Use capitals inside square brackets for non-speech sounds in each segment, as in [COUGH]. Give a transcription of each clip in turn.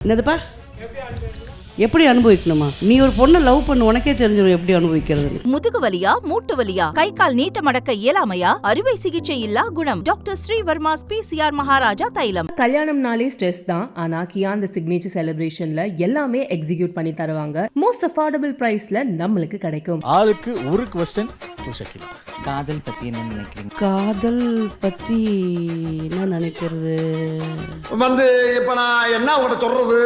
என்னதுப்பா? எப்படி அனுபவிக்கணுமா? நீ ஒரு பொண்ணை லவ் பண்ண உனக்கே தெரிஞ்சிடும் எப்படி அனுபவிக்கிறதுன்னு முதுகு வலியா மூட்டு வலியா கை கால் நீட்ட மடக்க இயலாமையா? அறுவை சிகிச்சை இல்லா குணம். டாக்டர் ஸ்ரீவர்மாஸ் பிசிஆர் மகாராஜா தைலம். கல்யாணம்னாலே ஸ்ட்ரெஸ் தான். ஆனா கியா அந்த சிக்னேச்சர் செலிப்ரேஷன்ல எல்லாமே எக்ஸிக்யூட் பண்ணி தருவாங்க. மோஸ்ட் அஃபோர்டபுள் பிரைஸ்ல நம்மளுக்கு கிடைக்கும். ஆளுக்கு ஒரு கொஸ்டின் காதல் பத்தி என்ன நினைக்கிறீங்க? காதல் பற்றி என்ன நினைக்கிறது? வந்து இப்ப நான் என்ன உங்கள்கிட்ட சொல்றது?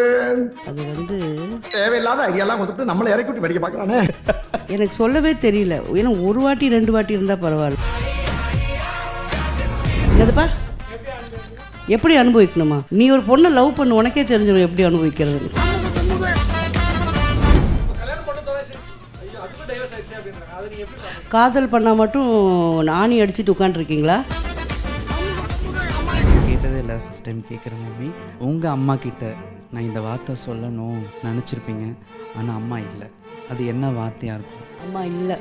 அது வந்து தேவையில்லாத ஐடியாலாம் கொடுத்துட்டு நம்மளை இறக்கி விட்டு படிக்க பார்க்கறானே. எனக்கு சொல்லவே தெரியல. ஏன்னா ஒரு வாட்டி ரெண்டு வாட்டி இருந்தால் பரவாயில்ல. என்னதுப்பா? எப்படி அனுபவிக்கணுமா? நீ ஒரு பொண்ணை லவ் பண்ண உனக்கே தெரிஞ்சிடும் எப்படி அனுபவிக்கிறதுன்னு. காதல் பண்ணால் மட்டும் நாணி அடிச்சுட்டு உட்காந்துருக்கீங்களா கேட்டதே இல்லை ஃபஸ்ட் டைம் கேட்குற மம்மி உங்கள் அம்மா கிட்ட நான் இந்த வார்த்தை சொல்லணும் நினச்சிருப்பீங்க ஆனால் அம்மா இல்லை. அது என்ன வார்த்தையாக இருக்கும்? அம்மா இல்லை.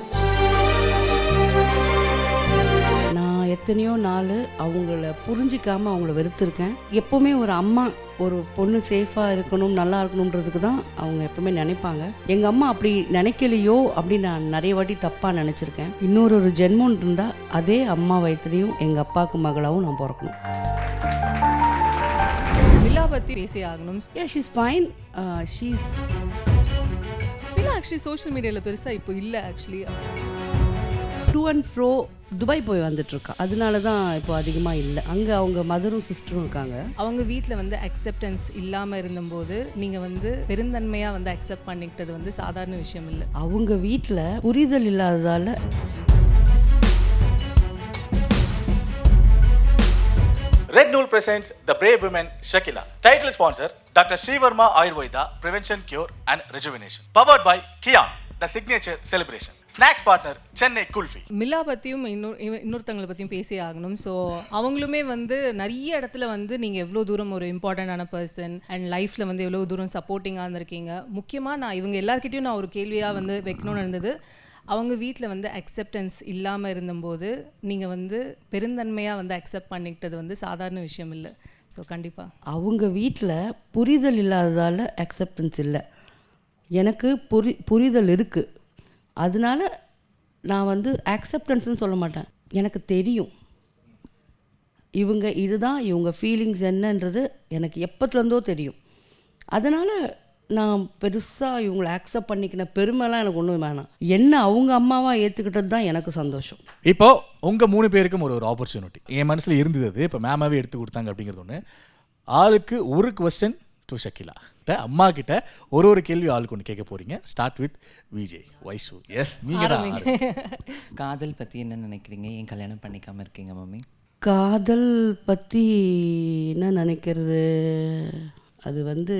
நான் எத்தனையோ நாள் அவங்கள புரிஞ்சிக்காமல் அவங்கள வெறுத்திருக்கேன். எப்போவுமே ஒரு அம்மா ஒரு பொண்ணு சேஃபாக இருக்கணும் நல்லா இருக்கணுன்றதுக்கு தான் அவங்க எப்பவுமே நினைப்பாங்க. எங்கள் அம்மா அப்படி நினைக்கலையோ அப்படின்னு நான் நிறைய வாட்டி தப்பாக நினச்சிருக்கேன். இன்னொரு ஒரு ஜென்மம் இருந்தால் அதே அம்மா வயிற்றுலையும் எங்கள் அப்பாவுக்கு மகளாகவும் நான் பிறக்கணும். பற்றி பேசி ஆகணும் ஏ ஷீஸ் ஃபைன் ஷீஸ் இல்லை ஆக்சுவலி சோஷியல் மீடியாவில் பெருசாக இப்போ இல்லை actually to and fro Dubai போய் வந்துட்டுருக்கா அதனால தான் இப்போ அதிகமாக இல்லை. அங்கே அவங்க மதரும் சிஸ்டரும் இருக்காங்க. அவங்க வீட்டில் வந்து அக்செப்டன்ஸ் இல்லாமல் இருந்தபோது நீங்கள் வந்து பெருந்தன்மையாக வந்து அக்செப்ட் பண்ணிக்கிட்டது வந்து சாதாரண விஷயம் இல்லை. அவங்க வீட்டில் புரிதல் இல்லாததால் ரெட் நூல் presents the Brave women Shakila title sponsor doctor Srivarma Ayurveda prevention cure and Rejuvenation. Powered by Gyan the signature celebration snacks partner Chennai kulfi மில்லா பற்றியும் இன்னொரு இன்னொருத்தவங்களை பற்றியும் பேசி ஆகணும். ஸோ அவங்களுமே வந்து நிறைய இடத்துல வந்து நீங்கள் எவ்வளோ தூரம் ஒரு இம்பார்ட்டண்ட்டான பர்சன் அண்ட் லைஃப்பில் வந்து எவ்வளோ தூரம் சப்போர்ட்டிங்காக இருந்திருக்கீங்க. முக்கியமாக நான் இவங்க எல்லாருக்கிட்டையும் நான் ஒரு கேள்வியாக வந்து வைக்கணும்னு இருந்தது. அவங்க வீட்டில் வந்து அக்செப்டன்ஸ் இல்லாமல் இருந்தபோது நீங்கள் வந்து பெருந்தன்மையாக வந்து அக்செப்ட் பண்ணிக்கிட்டது வந்து சாதாரண விஷயம் இல்லை. ஸோ கண்டிப்பாக அவங்க வீட்டில் புரிதல் இல்லாததால் அக்செப்டன்ஸ் இல்லை. எனக்கு புரி புரிதல் இருக்குது அதனால நான் வந்து அக்செப்டன்ஸ்னு சொல்ல மாட்டேன். எனக்கு தெரியும். இவங்க இதுதான் இவங்க ஃபீலிங்ஸ் என்னன்றது எனக்கு எப்பத்துலேருந்தோ தெரியும். அதனால் நான் பெருசாக இவங்களை அக்செப்ட் பண்ணிக்கின பெருமைலாம் எனக்கு ஒன்றும் வேணாம். என்ன அவங்க அம்மாவாக ஏற்றுக்கிட்டது தான் எனக்கு சந்தோஷம். இப்போ உங்க மூணு பேருக்கும் ஒரு ஒரு ஆப்பர்ச்சுனிட்டி என் மனசுல இருந்தது அது இப்போ மேமாவே எடுத்து கொடுத்தாங்க அப்படிங்கிறது ஒன்று ஆளுக்கு ஒரு கொஸ்டின் டு ஷக்கிலா. கிட்ட அம்மா கிட்ட ஒரு ஒரு கேள்வி ஆளுக்கு ஒன்று கேட்க போறீங்க. Start with Vijay. Vaisu yes நீங்க தான். காதல் பற்றி என்ன நினைக்கிறீங்க? ஏன் கல்யாணம் பண்ணிக்காமல் இருக்கீங்க மம்மி? காதல் பற்றி என்ன நினைக்கிறது? அது வந்து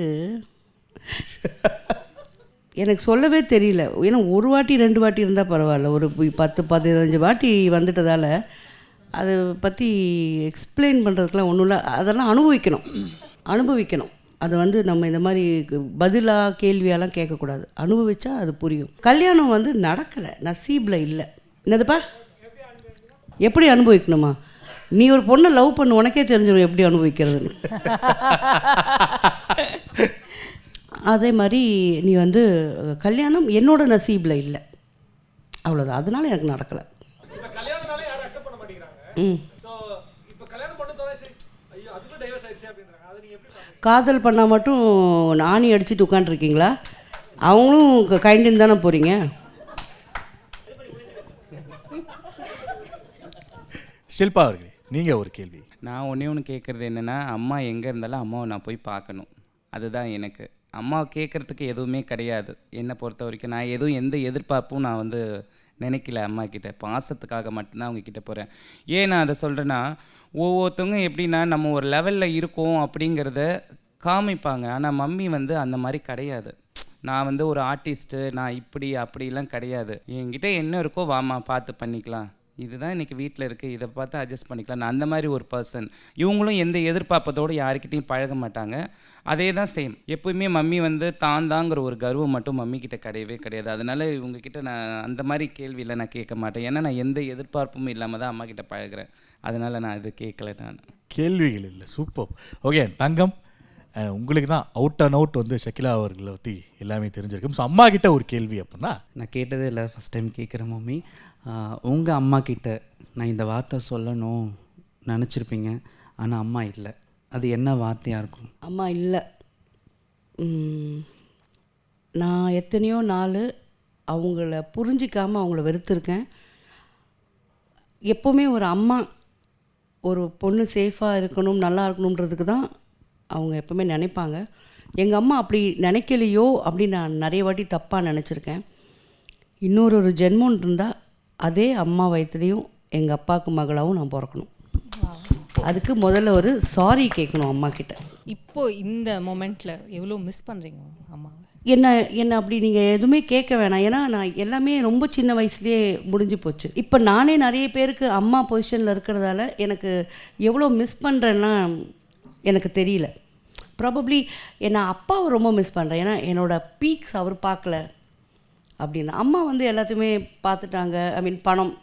[LAUGHS] எனக்கு சொல்லவே தெரியல. ஏன்னா ஒரு வாட்டி ரெண்டு வாட்டி இருந்தால் பரவாயில்ல. ஒரு பத்து பதினஞ்சு வாட்டி வந்துட்டதால் அதை பற்றி எக்ஸ்பிளைன் பண்ணுறதுக்கெலாம் ஒன்றும் இல்லை. அதெல்லாம் அனுபவிக்கணும். அனுபவிக்கணும். அது வந்து நம்ம இந்த மாதிரி பதிலாக கேள்வியெல்லாம் கேட்கக்கூடாது. அனுபவிச்சா அது புரியும். கல்யாணம் வந்து நடக்கலை. நசீபில் இல்லை. என்னதுப்பா? எப்படி அனுபவிக்கணுமா? நீ ஒரு பொண்ணை லவ் பண்ண உனக்கே தெரிஞ்சிடும் எப்படி அனுபவிக்கிறதுன்னு. [LAUGHS] அதே மாதிரி நீ வந்து கல்யாணம் என்னோட நசீபில் இல்லை. அவ்வளோதான் அதனால எனக்கு நடக்கலை. ம். காதல் பண்ணால் மட்டும் நாணி அடிச்சுட்டு உட்காந்துருக்கீங்களா அவங்களும் கைண்டின்னு தானே போகிறீங்க ஷில்பா அவர்களே நீங்க ஒரு கேள்வி. நான் ஒன்றே ஒன்று கேட்குறது என்னென்னா அம்மா எங்கே இருந்தாலும் அம்மாவை நான் போய் பார்க்கணும். அதுதான் எனக்கு. அம்மா கேட்குறதுக்கு எதுவுமே கிடையாது. என்னை பொறுத்த வரைக்கும் நான் எதுவும் எந்த எதிர்பார்ப்பும் நான் வந்து நினைக்கல அம்மா கிட்ட. பாசத்துக்காக மட்டும்தான் அவங்க கிட்ட போகிறேன் ஏன் நான் அதை சொல்கிறேன்னா ஒவ்வொருத்தவங்க எப்படின்னா நம்ம ஒரு லெவலில் இருக்கோம் அப்படிங்கிறத காமிப்பாங்க. ஆனால் மம்மி வந்து அந்த மாதிரி கிடையாது. நான் வந்து ஒரு ஆர்டிஸ்ட்டு நான் இப்படி அப்படிலாம் கிடையாது. என்கிட்ட என்ன இருக்கோ வாமா பார்த்து பண்ணிக்கலாம். இதுதான் இன்றைக்கி வீட்டில் இருக்குது இதை பார்த்து அட்ஜஸ்ட் பண்ணிக்கலாம். நான் அந்த மாதிரி ஒரு பர்சன் இவங்களும் எந்த எதிர்பார்ப்பத்தோடு யாருக்கிட்டையும் பழக மாட்டாங்க. அதே தான் சேம் எப்பவுமே மம்மி வந்து தான் தாங்கிற ஒரு கர்வம் மட்டும் மம்மிக்கிட்ட கிடையவே கிடையாது. அதனால் இவங்கக்கிட்ட நான் அந்த மாதிரி கேள்வியில் நான் கேட்க மாட்டேன். ஏன்னா நான் எந்த எதிர்பார்ப்பும் இல்லாமல் தான் அம்மா கிட்ட பழகுறேன். அதனால் நான் இது கேட்கல நான். கேள்விகள் இல்லை. சூப்பர் ஓகே தங்கம். உங்களுக்கு தான் அவுட் அண்ட் அவுட் வந்து ஷக்கிலா அவர்களை பற்றி எல்லாமே தெரிஞ்சிருக்கும். ஸோ அம்மா கிட்ட ஒரு கேள்வி அப்படின்னா? நான் கேட்டதே இல்லை ஃபஸ்ட் டைம் கேட்குறேன் மம்மி. உங்கள் அம்மா கிட்ட நான் இந்த வார்த்தை சொல்லணும் நினச்சிருப்பீங்க ஆனால் அம்மா இல்லை. அது என்ன வார்த்தையாக இருக்கும்? அம்மா இல்லை. நான் எத்தனையோ நாள் அவங்கள புரிஞ்சிக்காமல் அவங்கள வெறுத்திருக்கேன். எப்போவுமே ஒரு அம்மா ஒரு பொண்ணு சேஃபாக இருக்கணும் நல்லா இருக்கணுன்றதுக்கு தான் அவங்க எப்போவுமே நினைப்பாங்க. எங்கள் அம்மா அப்படி நினைக்கலையோ அப்படின்னு நான் நிறைய வாட்டி தப்பாக நினச்சிருக்கேன். இன்னொரு ஒரு ஜென்மம் இருந்தால் அதே அம்மா வயிற்றுலையும் எங்கள் அப்பாவுக்கு மகளாகவும் நான் பிறக்கணும். அதுக்கு முதல்ல ஒரு சாரி கேட்கணும் அம்மா கிட்ட. இப்போ இந்த மொமெண்ட்ல எவ்வளோ மிஸ் பண்றீங்க அம்மாவை என்ன என்ன அப்படி நீங்கள் எதுவுமே கேட்க வேணாம். ஏன்னா நான் எல்லாமே ரொம்ப சின்ன வயசுலேயே முடிஞ்சு போச்சு. இப்போ நானே நிறைய பேருக்கு அம்மா பொசிஷனில் இருக்கிறதால எனக்கு எவ்வளோ மிஸ் பண்ணுறேன்னா எனக்கு தெரியல. ப்ராபப்ளி என்னை அப்பாவை ரொம்ப மிஸ் பண்ணுறேன் ஏன்னா என்னோட பீக்ஸ் அவர் பார்க்கல. அப்படின்னு. அம்மா வந்து எல்லாத்தையுமே பார்த்துட்டாங்க. ஐ மீன் பணம்.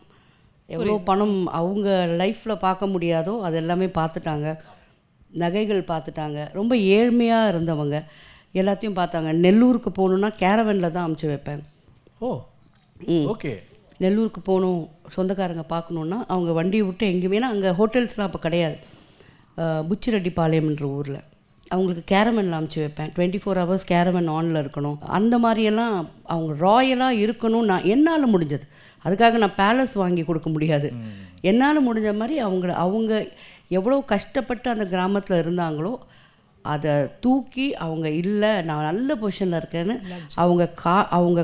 எவ்வளோ பணம் அவங்க லைஃப்பில் பார்க்க முடியாதோ அது எல்லாமே பார்த்துட்டாங்க. நகைகள் பார்த்துட்டாங்க. ரொம்ப ஏழ்மையாக இருந்தவங்க. எல்லாத்தையும் பார்த்தாங்க. நெல்லூருக்கு போகணுன்னா கேரவனில் தான் அமுச்சு வைப்பேன். ஓ. ஓகே. நெல்லூருக்கு போகணும் சொந்தக்காரங்க பார்க்கணுன்னா அவங்க வண்டியை விட்டு எங்கேயுமே அங்கே ஹோட்டல்ஸ்லாம் அப்போ கிடையாது. புச்சிரெட்டிப்பாளையம்ன்ற ஊரில். அவங்களுக்கு கேரவனில் அமுச்சு வைப்பேன். டுவெண்ட்டி ஃபோர் ஹவர்ஸ் கேரவன் ஆனில் இருக்கணும். அந்த மாதிரியெல்லாம் அவங்க ராயலாக இருக்கணும். நான் என்னால் முடிஞ்சது. அதுக்காக நான் பேலஸ் வாங்கி கொடுக்க முடியாது. என்னால் முடிஞ்ச மாதிரி அவங்கள அவங்க எவ்வளோ கஷ்டப்பட்டு அந்த கிராமத்தில் இருந்தாங்களோ அதை தூக்கி அவங்க இல்லை நான் நல்ல பொசிஷனில் இருக்கேன்னு அவங்க கா அவங்க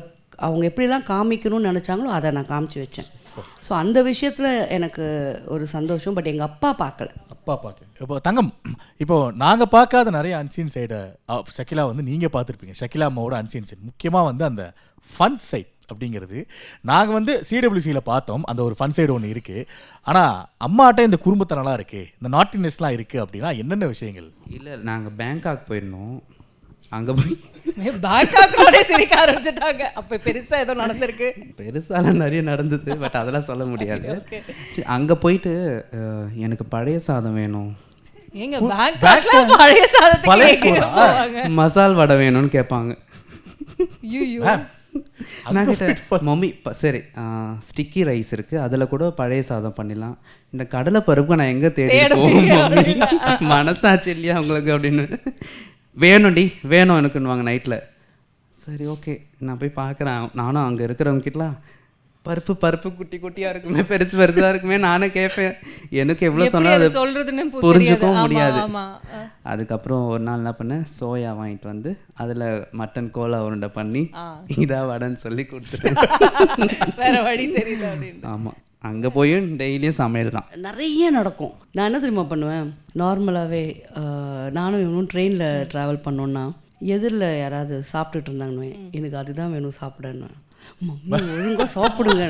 அவங்க எப்படிலாம் காமிக்கணும்னு நினச்சாங்களோ அதை நான் காமிச்சு வச்சேன். ஸோ அந்த விஷயத்தில் எனக்கு ஒரு சந்தோஷம் பட் எங்கள் அப்பா பார்க்கல. அப்பா பார்க்க இப்போ தங்கம் இப்போ நாங்கள் பார்க்காத நிறைய அன்சீன் சைடை ஷக்கிலா வந்து நீங்கள் பார்த்துருப்பீங்க. ஷக்கிலா அம்மாவோட அன்சீன் சைட் முக்கியமாக வந்து அந்த ஃபன் சைட் அப்படிங்கிறது. நாங்கள் வந்து சிடபிள்யூசியில் பார்த்தோம். அந்த ஒரு ஃபன் சைடு ஒன்று இருக்குது ஆனால் அம்மாட்ட இந்த குறும்புத்தனம்லாம் இருக்குது இந்த நாட்டினஸ்லாம் இருக்குது அப்படின்னா என்னென்ன விஷயங்கள்? இல்லை நாங்கள் பேங்காக் போயிருந்தோம். அங்கே போய் பேக்காக்கோட சிரிக்க ஆரம்பிச்சிட்டாங்க. அப்போ பெருசா ஏதோ நடந்திருக்கு. பெருசாலாம் நிறைய நடந்தது பட் அதெல்லாம் சொல்ல முடியாது. அங்கே போயிட்டு எனக்கு பழைய சாதம் வேணும். ஏங்க பேங்காக்ல பழைய சாதத்துக்கு மசால் வடை வேணும்னு கேட்பாங்க. மம்மி சரி ஸ்டிக்கி ரைஸ் இருக்குது அதில் கூட பழைய சாதம் பண்ணிடலாம். இந்த கடலை பருப்பு நான் எங்கே தேடி மனசாச்சு இல்லையா உங்களுக்கு அப்படின்னு. வேணும்டி வேணும் எனக்குன்னுவாங்க நைட்டில் சரி ஓகே நான் போய் பார்க்குறேன். நானும் அங்கே இருக்கிறவங்ககிட்டலாம் பருப்பு பருப்பு குட்டி குட்டியாக இருக்குமே பெருசு பெருசாக இருக்குமே நானும் கேட்பேன். எனக்கு எவ்வளோ சொன்னால் அதை புரிஞ்சுக்கவும் முடியாது. அதுக்கப்புறம் ஒரு நாள் என்ன பண்ணேன் சோயா வாங்கிட்டு வந்து அதில் மட்டன் கோலா உருண்டை பண்ணி இதா வடைன்னு சொல்லி கொடுத்துட்டேன் [LAUGHS] வேற வழி தெரியல ஆமாம் அங்கே போயும் டெய்லியும் சமையல் தான். நிறைய நடக்கும். நான் என்ன தெரியுமா பண்ணுவேன்? நார்மலாகவே நானும் இவனும் ட்ரெயினில் ட்ராவல் பண்ணோன்னா எதிரில் யாராவது சாப்பிட்டுட்டு இருந்தாங்கன்னு எனக்கு அதுதான் வேணும் சாப்பிடன்னு. மம்மி ஒழுங்காக சாப்பிடுங்க.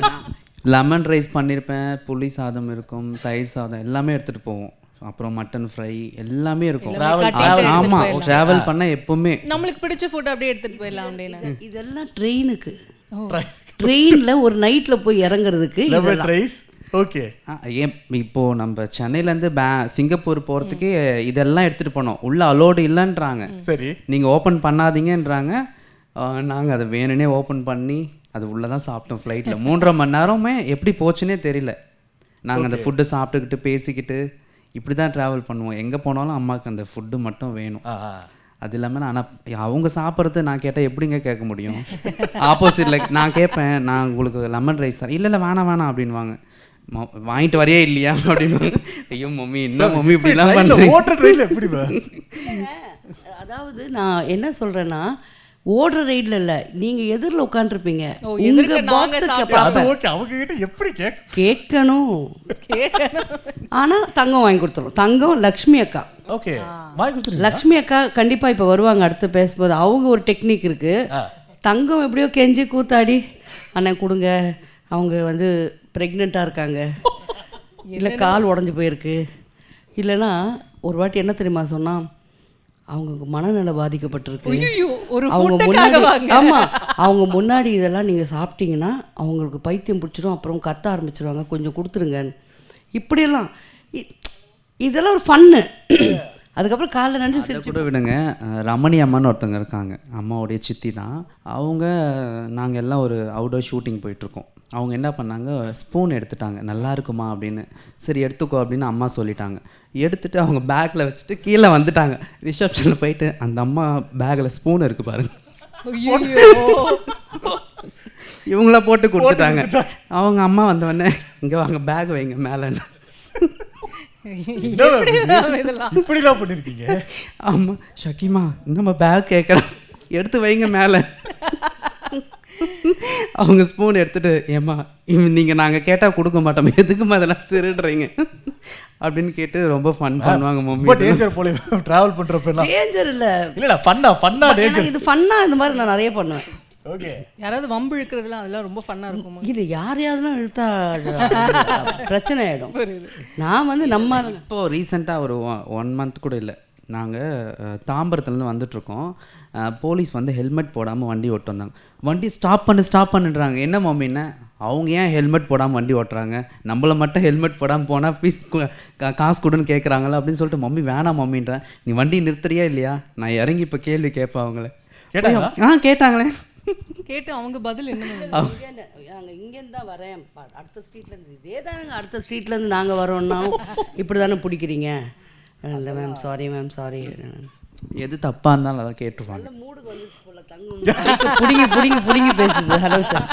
லெமன் ரைஸ் பண்ணியிருப்பேன் புளி சாதம் இருக்கும் தயிர் சாதம் எல்லாமே எடுத்துகிட்டு போவோம். அப்புறம் மட்டன் ஃப்ரை எல்லாமே இருக்கும். போயிடலாம். ட்ராவல் பண்ண எப்பவுமே. நம்மளுக்கு பிடிச்ச ஃபுட் அப்படியே எடுத்துட்டு போயிடலாம் அப்படின்னு. இதெல்லாம் ட்ரெயினுக்கு ட்ரெயினில் ஒரு நைட்டில் போய் இறங்குறதுக்கு ரைஸ் ஓகே ஆ, ஏன் இப்போ நம்ம சென்னையிலேருந்து பே சிங்கப்பூர் போகிறதுக்கே இதெல்லாம் எடுத்துகிட்டு போனோம். உள்ள அலோடு இல்லைன்றாங்க. சரி. நீங்கள் ஓப்பன் பண்ணாதீங்கன்றாங்க. நாங்கள் அதை வேணும்னே ஓப்பன் பண்ணி அது உள்ளே தான் சாப்பிட்டோம் ஃப்ளைட்டில் மூன்றரை மணி நேரமே எப்படி போச்சுன்னே தெரியல. நாங்கள் அந்த ஃபுட்டு சாப்பிட்டுக்கிட்டு பேசிக்கிட்டு இப்படி தான் ட்ராவல் பண்ணுவோம். எங்கே போனாலும் அம்மாவுக்கு அந்த ஃபுட்டு மட்டும் வேணும். அது இல்லாமல் நான் ஆனால் அவங்க சாப்பிட்றது நான் கேட்டால் எப்படிங்க கேட்க முடியும்? ஆப்போசிட்டில் நான் கேட்பேன் நான் உங்களுக்கு லெமன் ரைஸ் தரேன். இல்லை இல்லை வேணாம் வேணாம் அப்படின்வாங்க வாங்கிட்டு வரையே இல்லையா அப்படின்னு ஐயோ மம்மி என்ன மம்மி இப்படிலாம் ஓட்டுற எப்படி? அதாவது நான் என்ன சொல்கிறேன்னா ஓடுற ரைடில் இல்லை. நீங்கள் எதிரில் உட்காந்துருப்பீங்க உங்கள் பாக்ஸுக்கு அவங்க கிட்ட எப்படி கேட்க கேட்கணும் ஆனால் தங்கம் வாங்கி கொடுத்துரும். தங்கம் லக்ஷ்மி அக்கா. ஓகே லக்ஷ்மி அக்கா கண்டிப்பாக இப்போ வருவாங்க அடுத்து பேசும்போது. அவங்க ஒரு டெக்னிக் இருக்குது தங்கம் எப்படியோ கெஞ்சி கூத்தாடி அண்ணன் கொடுங்க. அவங்க வந்து ப்ரெக்னெண்ட்டாக இருக்காங்க. இல்லை கால் உடஞ்சி போயிருக்கு. இல்லைன்னா ஒரு வாட்டி என்ன தெரியுமா சொன்னா அவங்க மனநல பாதிக்கப்பட்டிருக்கு. ஐயோ ஒரு அவங்க முன்னாடி வாங்க. ஆமா அவங்க முன்னாடி இதெல்லாம் நீங்க சாப்பிட்டீங்கன்னா அவங்களுக்கு பைத்தியம் பிடிச்சிரும் அப்புறம் கத்த ஆரம்பிச்சிருவாங்க. கொஞ்சம் கொடுத்துருங்க. இப்படியெல்லாம் இதெல்லாம் ஒரு ஃபன்னு. அதுக்கப்புறம் காலைல நினச்சி சிரிச்சு கூட விடுங்க. ரமணி அம்மான்னு ஒருத்தவங்க இருக்காங்க. அம்மாவுடைய சித்தி தான். அவங்க நாங்கள் எல்லாம் ஒரு அவுடோர் ஷூட்டிங் போயிட்டுருக்கோம் அவங்க என்ன பண்ணாங்க? ஸ்பூன் எடுத்துட்டாங்க. நல்லா இருக்குமா அப்படின்னு. சரி எடுத்துக்கோ அப்படின்னு அம்மா சொல்லிட்டாங்க. எடுத்துட்டு அவங்க பேக்கில் வச்சுட்டு கீழே வந்துட்டாங்க. ரிசப்ஷனில் போயிட்டு அந்த அம்மா பேக்கில் ஸ்பூன் இருக்கு பாருங்க. [LAUGHS] இவங்கள போட்டு கொடுத்துட்டாங்க. அவங்க அம்மா வந்தவொடனே இங்கே வாங்க பேக் வைங்க மேலே? இப்படிலாம் பண்ணிருக்கீங்க? ஆமா ஷக்கிமா நம்ம பேக் கேட்குறோம் எடுத்து வைங்க மேலே. அவங்க ஸ்பூன் எடுத்துட்டு ஏம்மா நீங்கள் நாங்கள் கேட்டால் கொடுக்க மாட்டோம். எதுக்குமா அதெல்லாம் திருடுறீங்க? அப்படின்னு கேட்டு ரொம்ப ஃபன் பண்ணுவாங்க மம்மி டேஞ்சர் போல டிராவல் எல்லாம். டேஞ்சர் இல்லை. இல்ல இல்ல ஃபன்னா ஃபன்னா டேஞ்சர் இது ஃபன்னாக இந்த மாதிரி நான் நிறைய பண்ணுவேன். ஓகே யாராவது வம்பு இழுக்கிறதுலாம் அதெல்லாம் ரொம்ப ஃபன்னாக இருக்குமா? இது யாரையாவதுலாம் இழுத்தா அது பிரச்சனை ஆகிடும் நான் வந்து நம்ம இப்போ ரீசெண்டாக ஒரு ஒன் மந்த் கூட இல்லை. நாங்கள் தாம்பரத்துலேருந்து வந்துட்ருக்கோம். போலீஸ் வந்து ஹெல்மெட் போடாமல் வண்டி ஓட்டு வந்தாங்க வண்டி ஸ்டாப் பண்ணு ஸ்டாப் பண்ணுன்றாங்க. என்ன மம்மின்னா அவங்க ஏன் ஹெல்மெட் போடாமல் வண்டி ஓட்டுறாங்க? நம்மள மட்டும் ஹெல்மெட் போடாமல் போனால் பீஸ் காசு கொடுன்னு கேட்குறாங்களா அப்படின்னு சொல்லிட்டு மம்மி வேணாம் மம்மின்றேன் நீ வண்டி நிறுத்துறியா இல்லையா? நான் இறங்கி இப்போ கேள்வி கேட்பேன் அவங்கள. கேட்டாங்களா? ஆ கேட்டாங்களே. கேட்டு அவங்க பதில் என்ன? நாங்கள் இங்கேருந்து தான் வரேன். ப- அடுத்த ஸ்ட்ரீட்லேருந்து இதே தானங்க அடுத்த ஸ்ட்ரீட்லேருந்து நாங்கள் வரோம்னாலும் இப்படி தானே பிடிக்கிறீங்க? இல்லை மேம் சாரி மேம் சாரி எது தப்பாக இருந்தாலும் அதை கேட்டுருவாங்க. மூடுக்கு வந்து போல தங்கம். பிடிங்கி பிடிங்கி பிடிங்கி பேசுது. ஹலோ சார்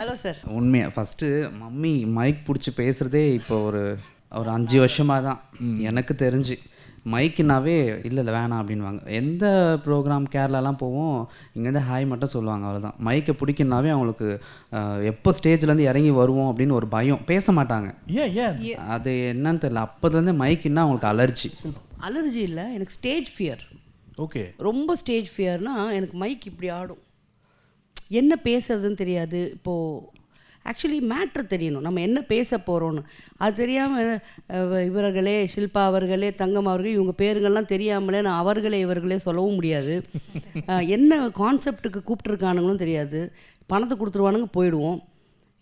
ஹலோ சார் உண்மையாக ஃபஸ்ட்டு மம்மி மைக் பிடிச்சி பேசுகிறதே இப்போ ஒரு ஒரு அஞ்சு வருஷமாக தான். எனக்கு தெரிஞ்சு. மைக்குனாவே இல்லை இல்லை வேணாம் அப்படின்வாங்க எந்த ப்ரோக்ராம் கேரளாலாம் போவோம் இங்கேருந்து ஹாய் மட்டும் சொல்லுவாங்க அவ்வளோதான் மைக்கை பிடிக்கணுனாவே அவங்களுக்கு எப்போ ஸ்டேஜ்லேருந்து இறங்கி வருவோம் அப்படின்னு ஒரு பயம். பேச மாட்டாங்க. ஏன் ஏன் அது என்னன்னு தெரியல. அப்போதுலேருந்து மைக்குன்னா அவங்களுக்கு அலர்ஜி. அலர்ஜி இல்லை எனக்கு ஸ்டேஜ் ஃபியர். ஓகே. ரொம்ப ஸ்டேஜ் ஃபியர்னா எனக்கு மைக் இப்படி ஆடும். என்ன பேசுறதுன்னு தெரியாது. இப்போது ஆக்சுவலி மேட்ரு தெரியணும். நம்ம என்ன பேச போகிறோன்னு அது தெரியாமல் இவர்களே ஷில்பா அவர்களே தங்கம் அவர்களே இவங்க பேருங்கள்லாம் தெரியாமலே நான் அவர்களே இவர்களே சொல்லவும் முடியாது. என்ன கான்செப்ட்டுக்கு கூப்பிட்ருக்கானுங்களும் தெரியாது. பணத்தை கொடுத்துருவானுங்க போயிடுவோம்.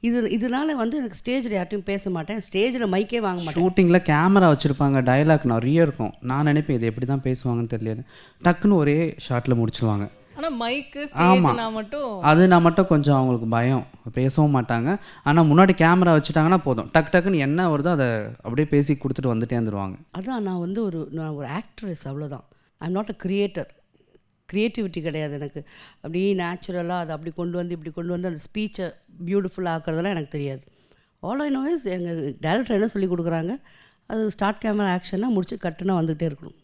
இது இதனால வந்து எனக்கு ஸ்டேஜில் யார்ட்டையும் பேச மாட்டேன். ஸ்டேஜில் மைக்கே வாங்க மாட்டேன். ஷூட்டிங்கில் கேமரா வச்சுருப்பாங்க டயலாக் நிறைய இருக்கும். நான் நினைப்பேன் இது எப்படி தான் பேசுவாங்கன்னு தெரியல. டக்குன்னு ஒரே ஷாட்டில் முடிச்சுருவாங்க. ஆனா மைக்கு ஆமா. ஸ்டேஜ்னா மட்டும் அது நான் மட்டும் கொஞ்சம் அவங்களுக்கு பயம். பேசவும் மாட்டாங்க. ஆனால் முன்னாடி கேமரா வச்சுட்டாங்கன்னா போதும். டக் டக்குன்னு என்ன வருதோ அதை அப்படியே பேசி கொடுத்துட்டு வந்துட்டே வந்துடுவாங்க அதான் நான் வந்து ஒரு நான் ஒரு ஆக்ட்ரஸ் அவ்வளோதான் I'm not a creator creativity கிடையாது எனக்கு. அப்படியே நேச்சுரலாக அதை அப்படி கொண்டு வந்து இப்படி கொண்டு வந்து அந்த ஸ்பீச்சை பியூட்டிஃபுல்லாக ஆக்குறதெல்லாம் எனக்கு தெரியாது. ஆல் ஐ நோ இஸ் எங்கள் டேரக்டர் என்ன சொல்லி கொடுக்குறாங்க? அது ஸ்டார்ட் கேமரா ஆக்ஷனாக முடிச்சு கட்டுனா வந்துகிட்டே இருக்கணும்.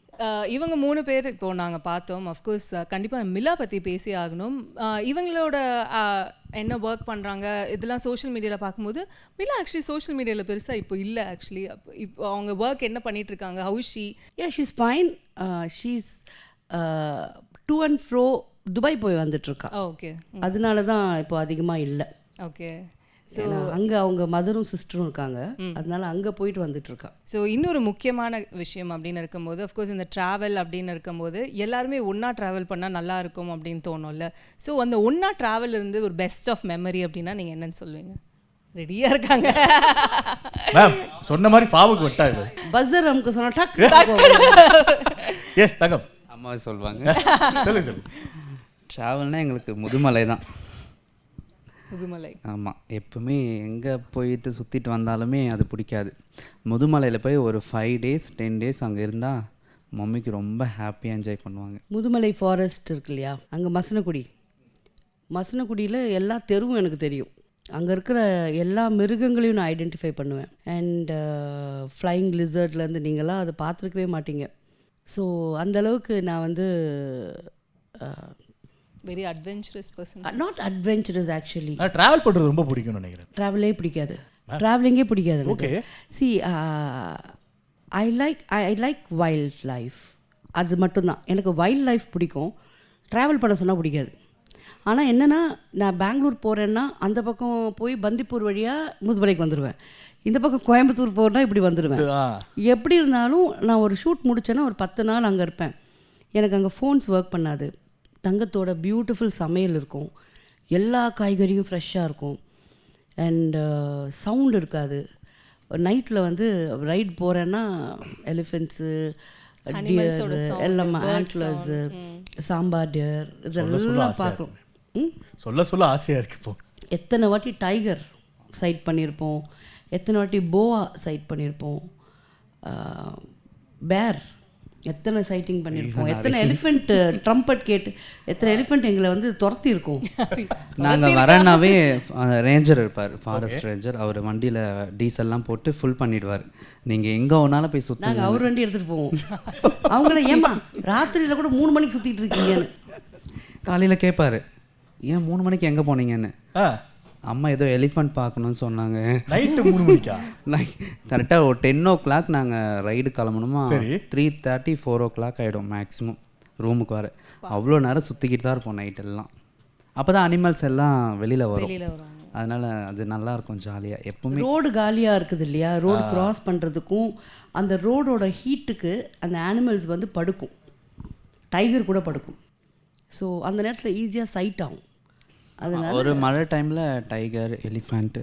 இவங்க மூணு பேர் இப்போ நாங்கள் பார்த்தோம். அஃப்கோர்ஸ் கண்டிப்பாக மிலா பற்றி பேசி ஆகணும். இவங்களோட என்ன ஒர்க் பண்ணுறாங்க இதெல்லாம் சோஷியல் மீடியாவில் பார்க்கும்போது மிலா ஆக்சுவலி சோஷியல் மீடியாவில் பெருசாக இப்போ இல்லை ஆக்சுவலி இப்போ அவங்க ஒர்க் என்ன பண்ணிட்டு இருக்காங்க ஹவுஷி ஏ she's fine she's to and fro Dubai போய் வந்துட்டுருக்கா ஓகே அதனால தான் இப்போ அதிகமாக இல்லை. ஓகே ஸோ அங்கே அவங்க மதரும் சிஸ்டரும் இருக்காங்க. அதனால அங்கே போயிட்டு வந்துட்டுருக்கா. ஸோ இன்னொரு முக்கியமான விஷயம் அப்படின்னு இருக்கும்போது அஃப்கோர்ஸ் இந்த ட்ராவல் அப்படின்னு இருக்கும்போது எல்லாருமே ஒன்றா ட்ராவல் பண்ணால் நல்லா இருக்கும் அப்படின்னு தோணும்ல. ஸோ அந்த ஒன்றா ட்ராவல் இருந்து ஒரு பெஸ்ட் ஆஃப் மெமரி அப்படின்னா நீங்கள் என்னன்னு சொல்லுவீங்க? ரெடியாக இருக்காங்க. மேம் சொன்ன மாதிரி ஃபாவுக்கு விட்டா இது. பஸ்ஸர் நமக்கு சொன்னா டக் [LAUGHS] எஸ் தங்கம். அம்மாவே சொல்லுவாங்க. [LAUGHS] சொல்லு சொல்லு. ட்ராவல்னால் எங்களுக்கு முதுமலை தான். முதுமலை. ஆமாம் எப்பவுமே எங்கே போயிட்டு சுற்றிட்டு வந்தாலுமே அது பிடிக்காது. முதுமலையில் போய் ஒரு ஃபைவ் டேஸ் டென் டேஸ் அங்கே இருந்தால் மம்மிக்கு ரொம்ப ஹாப்பியாக என்ஜாய் பண்ணுவாங்க. முதுமலை ஃபாரஸ்ட் இருக்கு இல்லையா? அங்கே மசனக்குடி. மசனக்குடியில் எல்லா தெருவும் எனக்கு தெரியும். அங்கே இருக்கிற எல்லா மிருகங்களையும் நான் ஐடென்டிஃபை பண்ணுவேன். அண்ட் ஃப்ளைங் லிசர்ட்லேருந்து நீங்களாம் அதை பார்த்துருக்கவே மாட்டீங்க. ஸோ அளவுக்கு நான் வந்து very adventurous person not adventurous actually நான் ட்ராவல் பண்ணுறது ரொம்ப பிடிக்கும்னு நினைக்கிறேன். ட்ராவலே பிடிக்காது. ட்ராவலிங்கே பிடிக்காது Okay. See I like I like wildlife அது மட்டும்தான். எனக்கு வைல்ட் லைஃப் பிடிக்கும். ட்ராவல் பண்ண சொன்னால் பிடிக்காது. ஆனால் என்னென்னா நான் பெங்களூர் போகிறேன்னா அந்த பக்கம் போய் பந்திப்பூர் வழியாக முதுமலைக்கு வந்துடுவேன் இந்த பக்கம் கோயம்புத்தூர் போகிறேன்னா இப்படி வந்துடுவேன் எப்படி இருந்தாலும் நான் ஒரு ஷூட் முடிச்சேன்னா ஒரு பத்து நாள் அங்கே இருப்பேன். எனக்கு அங்கே ஃபோன்ஸ் ஒர்க் பண்ணாது. தங்கத்தோட பியூட்டிஃபுல் சமையல் இருக்கும். எல்லா காய்கறியும் ஃப்ரெஷ்ஷாக இருக்கும். அண்ட் சவுண்ட் இருக்காது. நைட்டில் வந்து ரைட் போகிறேன்னா எலிஃபெண்ட்ஸு Animals-ஓட sound, எல்லாம் ஆண்ட்லர்ஸு. சாம்பார் டியர் சொல்ல சொல்ல இதெல்லாம் ஆசையா பார்க்கலாம் ம்? சொல்ல சொல்ல ஆசையாக இருக்கு இப்போ. எத்தனை வாட்டி டைகர் சைட் பண்ணியிருப்போம் எத்தனை வாட்டி போவா சைட் பண்ணியிருப்போம் பேர் எத்தனை சைட்டிங் பண்ணியிருப்போம் எத்தனை எலிஃபெண்ட் ட்ரம்பட் கேட்டு எத்தனை எலிஃபெண்ட் எங்களை வந்து துரத்தி இருக்கோம் [LAUGHS] நாங்கள் வரனாவே ரேஞ்சர் இருப்பார் ஃபாரஸ்ட் ரேஞ்சர் அவர் வண்டியில் டீசல்லாம் போட்டு ஃபுல் பண்ணிடுவார். நீங்கள் எங்கே வேணாலும் போய் சுற்றுங்க நாங்கள் அவர் வண்டி எடுத்துகிட்டு போவோம். [LAUGHS] அவங்கள ஏமா ராத்திரியில் கூட மூணு மணிக்கு சுற்றிட்டு இருக்கீங்கன்னு? காலையில் கேட்பாரு ஏன் மூணு மணிக்கு எங்கே போனீங்கன்னு? அம்மா ஏதோ எலிஃபண்ட் பார்க்கணும்னு சொன்னாங்க. நைட்டு மூணு மணிக்கா கரெக்டாக ஒரு டென் ஓ கிளாக் நாங்கள் ரைடு கிளம்பணுமா? சரி. Three thirty four o'clock ஆகிடும் மேக்ஸிமம் ரூமுக்கு வர அவ்வளோ நேரம் சுற்றிக்கிட்டு தான் இருப்போம் நைட் எல்லாம். அப்போ தான் அனிமல்ஸ் எல்லாம் வெளியில் வரும். வெளியில வருவாங்க. அதனால் அது நல்லா இருக்கும் ஜாலியாக எப்பவுமே ரோடு காலியாக இருக்குது இல்லையா? ரோடு கிராஸ் பண்ணுறதுக்கும் அந்த ரோடோட ஹீட்டுக்கு அந்த அனிமல்ஸ் வந்து படுக்கும். டைகர் கூட படுக்கும். ஸோ அந்த நேரத்தில் ஈஸியாக சைட் ஆகும். அதனால ஒரு மழை டைமில் டைகர் எலிஃபண்ட்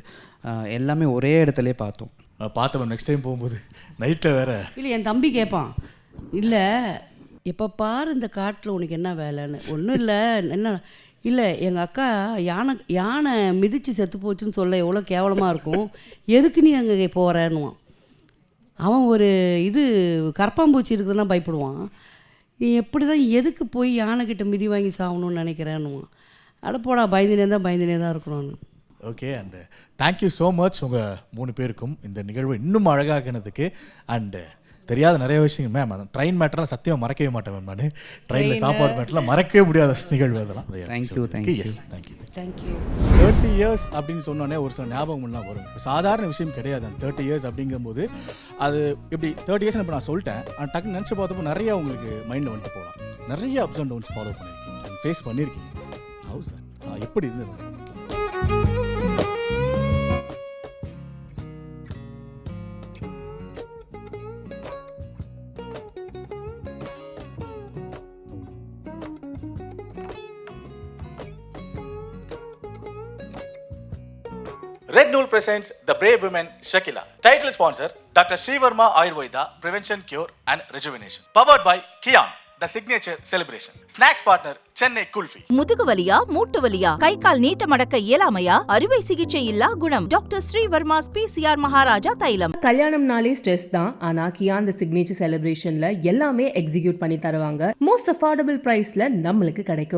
எல்லாமே ஒரே இடத்துலயே பார்த்தோம். பார்த்தவன் நெக்ஸ்ட் டைம் போகும்போது. நைட்டில் வேற. இல்லை என் தம்பி கேட்பான் இல்லை எப்போ பாரு இந்த காட்டில் உனக்கு என்ன வேலைன்னு. ஒன்றும் இல்லை என்ன? இல்லை எங்கள் அக்கா யானை யானை மிதித்து செத்து போச்சுன்னு சொல்ல எவ்வளோ கேவலமாக இருக்கும். எதுக்கு நீ அங்கே போகிறேன்னுவான் அவன் ஒரு இது கரப்பாம்பூச்சி இருக்குதுன்னா பயப்படுவான். நீ எப்படி தான் எதுக்கு போய் யானைக்கிட்ட மிதி வாங்கி சாகணும்னு நினைக்கிறேன்னுவான். அட போடா பயந்துனே தான் பயந்துனே தான் இருக்கிறோன்னு okay and thank you so much உங்கள் மூணு பேருக்கும் இந்த நிகழ்வை இன்னும் அழகாக்கினதுக்கு அண்டு தெரியாத நிறைய விஷயங்கள் மேம் அந்த ட்ரெயின் மேட்டர்லாம் சத்தியம் மறக்கவே மாட்டேன் மேம் நான். ட்ரெயினில் சாப்பாடு மேட்டர்லாம் மறக்கவே முடியாத நிகழ்வு அதெல்லாம். Thank you, thank you. Yes thank you thank you thirty years அப்படின்னு சொன்னோடனே ஒரு சில ஞாபகம்லாம் வரும். சாதாரண விஷயம் கிடையாது அந்த தேர்ட்டி இயர்ஸ் அப்படிங்கும்போது. அது இப்படி தேர்ட்டி இயர்ஸ் இப்போ நான் சொல்லிட்டேன். ஆனால் டக்குன்னு நினச்சி பார்த்தப்போ நிறைய உங்களுக்கு மைண்டில் வந்துட்டு போகலாம். நிறைய அப்ஸ் அண்ட் டவுன்ஸ் ஃபாலோ பண்ணியிருக்கீங்க ஃபேஸ் பண்ணியிருக்கீங்க ஹவுஸ் சார் எப்படி இருந்தது அந்த momentலாம்? Red Nool presents The Brave Women Shakila. Title sponsor Dr. Srivarma Ayurveda Prevention Cure and Rejuvenation. Powered by Kian, The signature celebration. Snacks partner Chennai Kulfi. முதுகு வலியா மூட்டு வலியா கை கால் நீட்ட மடக்க இயலாமையா? அறுவை சிகிச்சை இல்லா குணம். டாக்டர் ஸ்ரீவர்மாஸ் பிசிஆர் மகாராஜா தைலம். கல்யாணம்னாலே ஸ்ட்ரெஸ் தான். ஆனா கியா அந்த சிக்னேச்சர் செலிப்ரேஷன்ல எல்லாமே எக்ஸிக்யூட் பண்ணி தருவாங்க. மோஸ்ட் அஃபோர்டபுள் பிரைஸ்ல நம்மளுக்கு கிடைக்கும்.